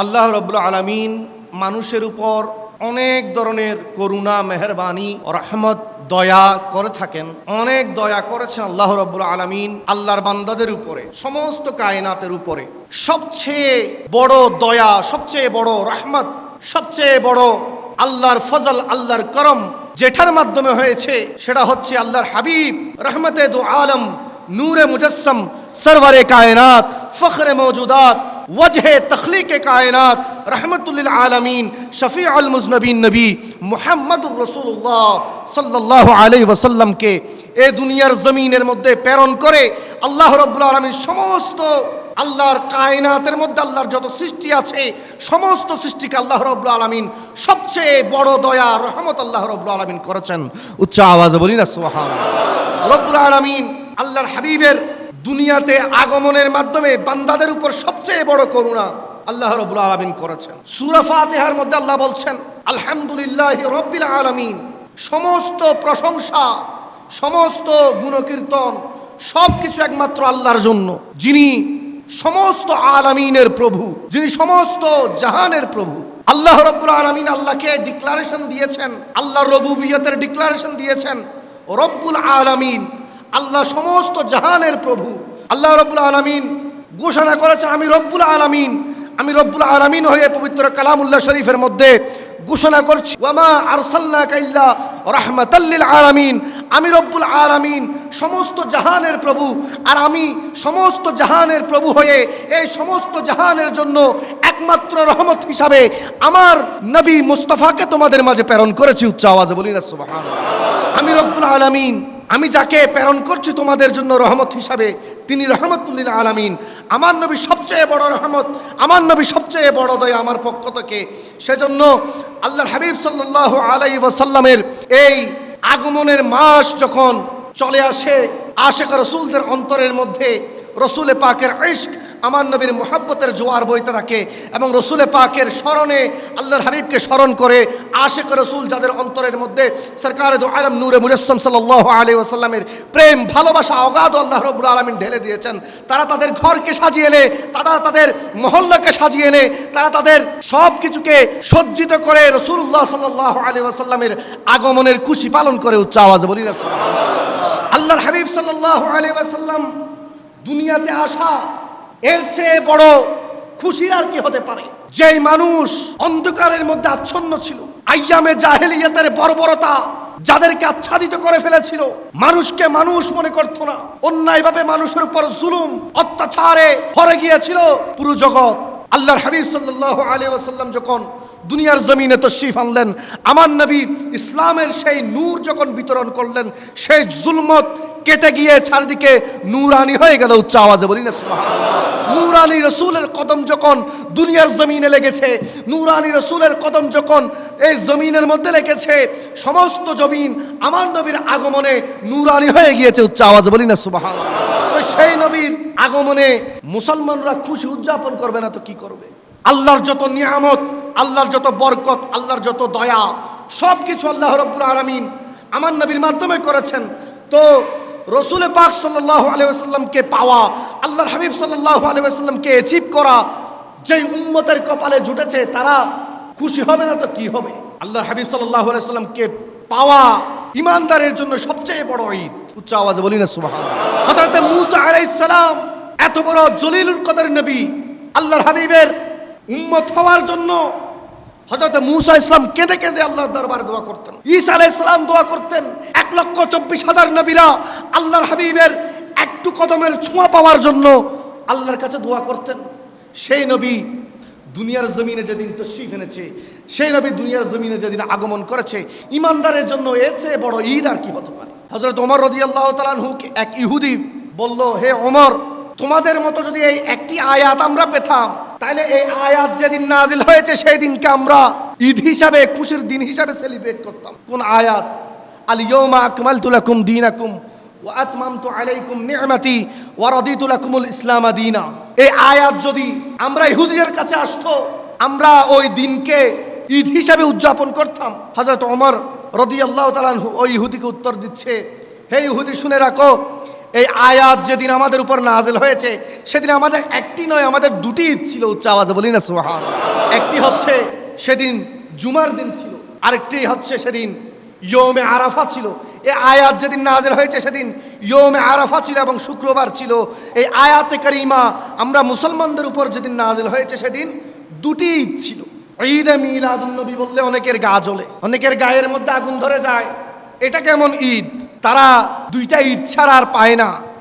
আল্লাহ রব্বুল আলমিন মানুষের উপর অনেক ধরনের করুণা, মেহরবানি রহমত, দয়া করে থাকেন। অনেক দয়া করেছেন আল্লাহ রব্বুল আলমিন আল্লাহর বান্দাদের উপরে, সমস্ত কায়নাতের উপরে। সবচেয়ে বড় দয়া, সবচেয়ে বড় রহমত, সবচেয়ে বড় আল্লাহর ফজল, আল্লাহর করম যেটার মাধ্যমে হয়েছে, সেটা হচ্ছে আল্লাহর হাবিব, রহমতে দু আলম, নূরে মুজস্সম, সরওয়ারে কায়নাত, ফখরে মৌজুদাত ওয়াজহে তখলিক কায়নাত, রহমতুল্লিল আলমিন শফি আল মুজনবিন নবী মুহাম্মদুর রসুল্লাহ সাল্লাহ আলাই ওসাল্লামকে এ দুনিয়ার জমিনের মধ্যে প্রেরণ করে আল্লাহ রব্বুল আলমীর সমস্ত আল্লাহর কায়নাতের মধ্যে আল্লাহর যত সৃষ্টি আছে, সমস্ত সৃষ্টিকে আল্লাহ রব্বুল আলমিন সবচেয়ে বড় দয়া, রহমত আল্লাহ রব্বুল আলমিন করেছেন। উচ্চ আওয়াজে বলি না সোহান রব্বুল আলমিন আল্লাহর হাবিবের দুনিয়াতে আগমনের মাধ্যমে বান্দাদের উপর সবচেয়ে বড় করুণা আল্লাহ রব্বুল আলমিন করেছেন। সুরা ফাতিহার মধ্যে আল্লাহ বলছেন, আলহামদুলিল্লাহ রব্বিল আলমিন। সমস্ত প্রশংসা, সমস্ত গুণকীর্তন সব কিছু একমাত্র আল্লাহর জন্য। যিনি সমস্ত আলামিনের প্রভু, যিনি সমস্ত জাহানের প্রভু। আল্লাহ রব্বুল আলমিন আল্লাহকে ডিক্লারেশন দিয়েছেন আল্লাহ রবুবিয়তের ডিক্লারেশন দিয়েছেন, রব্বুল আলামিন আল্লাহ সমস্ত জাহানের প্রভু। আল্লাহ রব্বুল আলমিন ঘোষণা করেছে আমি রব্বুল আলমিন, আমি রব্বুল আলমিন হয়ে পবিত্র কালামুল্লাহ শরীফের মধ্যে ঘোষণা করছি, ওয়ামা আরসাল্লা কাইল্লা রহমাতাল্লিল আলামিন। আমি রব্বুল আলামিন সমস্ত জাহানের প্রভু, আর আমি সমস্ত জাহানের প্রভু হয়ে এই সমস্ত জাহানের জন্য একমাত্র রহমত হিসাবে আমার নবী মুস্তফাকে তোমাদের মাঝে প্রেরণ করেছি। উচ্চ আওয়াজে বলি না সুবহান আমি রব্বুল আলামিন আমি যাকে প্রেরণ করছি তোমাদের জন্য রহমত হিসাবে, তিনি রহমতুল্লিল আলামিন। আমার নবী সবচেয়ে বড় রহমত, আমার নবী সবচেয়ে বড় দয়া আমার পক্ষ থেকে। সেজন্য আল্লাহর হাবিব সাল্লাহ আলাই ওয়াসাল্লামের এই আগমনের মাস যখন চলে আসে, আশেখ রসুলদের অন্তরের মধ্যে রসুলে পাকের ইশক আমার নবীর মোহাব্বতের জোয়ার বইতে থাকে এবং রসুলে পাকের স্মরণে আল্লাহর হাবিবকে স্মরণ করে আশেক রসুল যাদের অন্তরের মধ্যে সরকার আলম নূরে মুজস্সম সাল্লাহ আলী ওসাল্লামের প্রেম, ভালোবাসা, অগাধ আল্লাহ রব্বুল আলমিন ঢেলে দিয়েছেন। তারা তাদের ঘরকে সাজিয়ে নে তারা তাদের মহল্লাকে সাজিয়ে নে তারা তাদের সব কিছুকে সজ্জিত করে রসুল্লাহ সাল্লাহ আলী ওসাল্লামের আগমনের খুশি পালন করে উচ্চ আওয়াজ বলি আল্লাহর হাবিব সাল্লাহ আলী ওয়াসাল্লাম দুনিয়াতে আসা এর চেয়ে বড় খুশির আর কি হতে পারে? যেই মানুষ অন্ধকারের মধ্যে আচ্ছন্ন ছিল, আইয়ামে জাহেলিয়াতের বর্বরতা যাদেরকে আচ্ছাদিত করে ফেলেছিল, মানুষকে মানুষ মনে করত না। অন্যায়ভাবে মানুষের উপর জুলুম, অত্যাচারে ভরে গিয়েছিল পুরো জগৎ। আল্লাহর হাবিব সাল্লাহ আলী ওয়াসাল্লাম যখন দুনিয়ার জমিনে তশরিফ আনলেন, আমার নবী ইসলামের সেই নূর যখন বিতরণ করলেন, সেই জুলমত কেটে গিয়ে চারিদিকে নূরানি হয়ে গেল উচ্চ আওয়াজে বলি না। নূরানি রসুলের কদম যখন দুনিয়ার জমিনে লেগেছে নূরানি রসুলের কদম যখন এই জমিনের মধ্যে লেগেছে, সমস্ত জমিন আমার নবীর আগমনে নূরানি হয়ে গিয়েছে, উচ্চ আওয়াজ বলি না সুবাহান তো সেই নবীর আগমনে মুসলমানরা খুশি উদযাপন করবে না তো কি করবে? আল্লাহর যত নিয়ামত, আল্লাহর যত বরকত, আল্লাহর যত দয়া সব কিছু আল্লাহ রব্বুল আলমিন আমার নবীর মাধ্যমে করেছেন। তো রসুল পাক সাল্লাহ আলিয়াল্লামকে পাওয়া, আল্লাহর হাবিব সাল্লাহ আলিয়াল্লামকে অ্যাচিভ করা, যেই উম্মতের কপালে জুটেছে, তারা খুশি হবে না তো কি হবে? আল্লাহর হাবিব সাল্লাহ আলাইসাল্লামকে পাওয়া ইমানদারের জন্য সবচেয়ে বড় ঈদ। উচ্চ আওয়াজে বলি না সুবাহ হজরত মুসা আলাইসালাম এত বড় জলিলুল কদর নবী, আল্লাহর হাবিবের উম্মত হওয়ার জন্য হজরত মুসা ইসলাম কেঁদে কেঁদে আল্লাহর দরবার দোয়া করতেন। ঈসা আলাইহিস সালাম দোয়া করতেন, এক লক্ষ চব্বিশ হাজার নবীরা আল্লাহর হাবিবের একটু কদমের ছোঁয়া পাওয়ার জন্য আল্লাহর কাছে দোয়া করতেন। সেই নবী দুনিয়ার জমিনে যেদিন তশরিফ এনেছে, সেই নবী দুনিয়ার জমিনে যেদিন আগমন করেছে, ইমানদারের জন্য এর চেয়ে বড় ঈদ আর কি হতে পারে? হজরত ওমর রদি আল্লাহ তালানহুকে এক ইহুদি বলল, হে ওমর, তোমাদের মতো যদি এই একটি আয়াত আমরা পেতাম তাহলে এই আয়াত যেদিন নাজিল হয়েছে সেই দিনকে আমরা ঈদ হিসাবে, খুশির দিন হিসাবে সেলিব্রেট করতাম। কোন আয়াত? আল ইয়মা আকমালতু লাকুম দীনাকুম ওয়া আতমামতু আলাইকুম নি'মাতি ওয়া রাদিতু লাকুমুল ইসলাম দীনা। এই আয়াত যদি আমরা ইহুদিদের কাছে আসতো, আমরা ওই দিনকে ঈদ হিসাবে উদযাপন করতাম। হযরত ওমর রাদিয়াল্লাহু তাআলা ওই ইহুদিকে উত্তর দিচ্ছে, হে ইহুদি, শুনে রাখো এই আয়াত যেদিন আমাদের উপর নাজেল হয়েছে, সেদিন আমাদের একটি নয়, আমাদের দুটি ঈদ ছিল উচ্চ আওয়াজে, বলি না সুবহান। একটি হচ্ছে সেদিন জুমার দিন ছিল, আরেকটি হচ্ছে সেদিন ইয়মে আরাফা ছিল। এই আয়াত যেদিন নাজেল হয়েছে, সেদিন ইয়মে আরাফা ছিল এবং শুক্রবার ছিল। এই আয়াতে করিমা আমরা মুসলমানদের উপর যেদিন নাজেল হয়েছে, সেদিন দুটি ঈদ ছিল। ঈদে মিলাদুন্নবী বললে অনেকের গা জ্বলে, অনেকের গায়ের মধ্যে আগুন ধরে যায়। এটা কেমন ঈদ? তারা দুইটা ইচ্ছার আর পায় না।